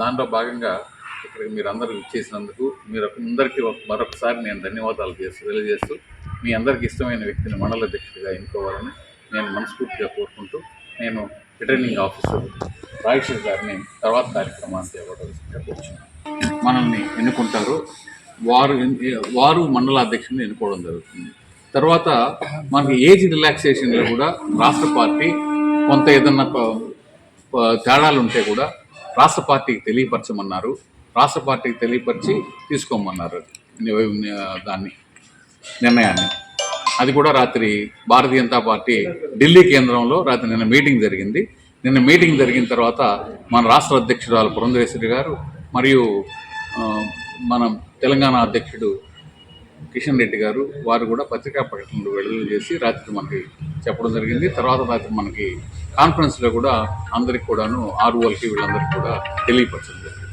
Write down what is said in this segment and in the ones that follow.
దాంట్లో భాగంగా ఇక్కడికి మీరు అందరూ ఇచ్చేసినందుకు మీరు అందరికీ మరొకసారి నేను ధన్యవాదాలు చేస్తూ తెలియజేస్తూ మీ అందరికీ ఇష్టమైన వ్యక్తిని మండల అధ్యక్షుడిగా ఎన్నుకోవాలని నేను మనస్ఫూర్తిగా కోరుకుంటూ నేను రిటర్నింగ్ ఆఫీసర్ రాజేష్ గారిని తర్వాత కార్యక్రమానికి ఇవ్వవలసిందిగా మనల్ని ఎన్నుకుంటారు. వారు వారు మండల అధ్యక్షుడిని ఎన్నుకోవడం జరుగుతుంది. తర్వాత మనకి ఏజ్ రిలాక్సేషన్లో కూడా రాష్ట్ర పార్టీ కొంత ఏదన్నా తేడాలు ఉంటే కూడా రాష్ట్ర పార్టీకి తెలియపరచమన్నారు. రాష్ట్ర పార్టీకి తెలియపరిచి తీసుకోమన్నారు. దాన్ని నిర్ణయాన్ని. అది కూడా రాత్రి భారతీయ జనతా పార్టీ ఢిల్లీ కేంద్రంలో రాత్రి నిన్న మీటింగ్ జరిగింది. నిన్న మీటింగ్ జరిగిన తర్వాత మన రాష్ట్ర అధ్యక్షురాలు పురంధరేశ్వరి గారు మరియు మన తెలంగాణ అధ్యక్షుడు కిషన్ రెడ్డి గారు వారు కూడా పత్రికా ప్రకటనలు విడుదల చేసి రాత్రి మనకి చెప్పడం జరిగింది. తర్వాత రాత్రి మనకి కాన్ఫరెన్స్లో కూడా అందరికి కూడాను ఆర్ఓలకి వీళ్ళందరికీ కూడా తెలియపరచడం జరిగింది.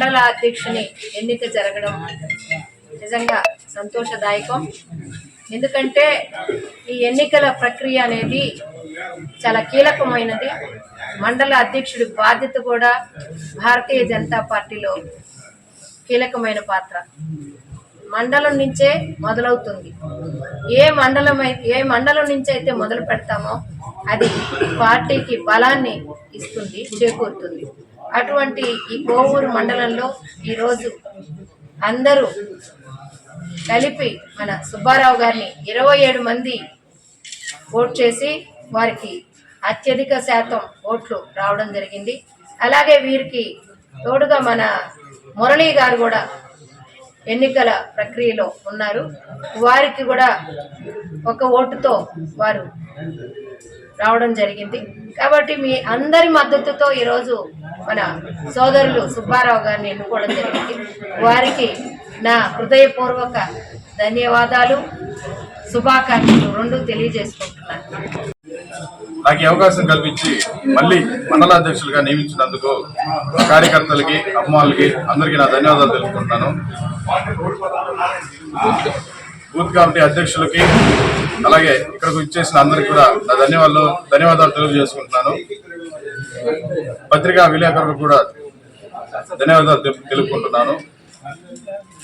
మండల అధ్యక్షుని ఎన్నిక జరగడం నిజంగా సంతోషదాయకం. ఎందుకంటే ఈ ఎన్నికల ప్రక్రియ అనేది చాలా కీలకమైనది. మండల అధ్యక్షుడి బాధ్యత కూడా భారతీయ జనతా పార్టీలో కీలకమైన పాత్ర. మండలం నుంచే మొదలవుతుంది. ఏ మండలం ఏ మండలం నుంచి అయితే మొదలు పెడతామో అది పార్టీకి బలాన్ని ఇస్తుంది చేకూరుతుంది. అటువంటి ఈ కోవూరు మండలంలో ఈరోజు అందరూ కలిపి మన సుబ్బారావు గారిని ఇరవై ఏడు మంది ఓట్ చేసి వారికి అత్యధిక శాతం ఓట్లు రావడం జరిగింది. అలాగే వీరికి తోడుగా మన మురళీ గారు కూడా ఎన్నికల ప్రక్రియలో ఉన్నారు. వారికి కూడా ఒక ఓటుతో వారు రావడం జరిగింది. కాబట్టి మీ అందరి మద్దతుతో ఈరోజు మన సోదరులు సుబ్బారావు గారిని ఎన్నుకోవడం జరిగింది. వారికి నా హృదయపూర్వక ధన్యవాదాలు శుభాకాంక్షలు రెండు తెలియజేసుకుంటున్నాను. నాకు అవకాశం కల్పించి మళ్ళీ మండల అధ్యక్షులుగా నియమించినందుకు కార్యకర్తలకి అమ్మాలకి అందరికీ నా ధన్యవాదాలు తెలుపుకుంటున్నాను. బూత్ కమిటీ అధ్యక్షులకి అలాగే ఇక్కడికి ఇచ్చేసిన అందరికీ కూడా నా ధన్యవాదాలు ధన్యవాదాలు తెలియజేసుకుంటున్నాను. పత్రికా విలేకరులకు కూడా ధన్యవాదాలు తెలుపుకుంటున్నాను.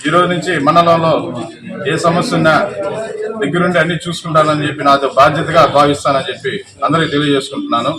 ఈరోజు నుంచి మండలంలో ఏ సమస్య ఉన్నా దగ్గరుండి అన్ని చూసుకుంటానని చెప్పి నాతో బాధ్యతగా భావిస్తానని చెప్పి అందరికీ తెలియజేసుకుంటున్నాను.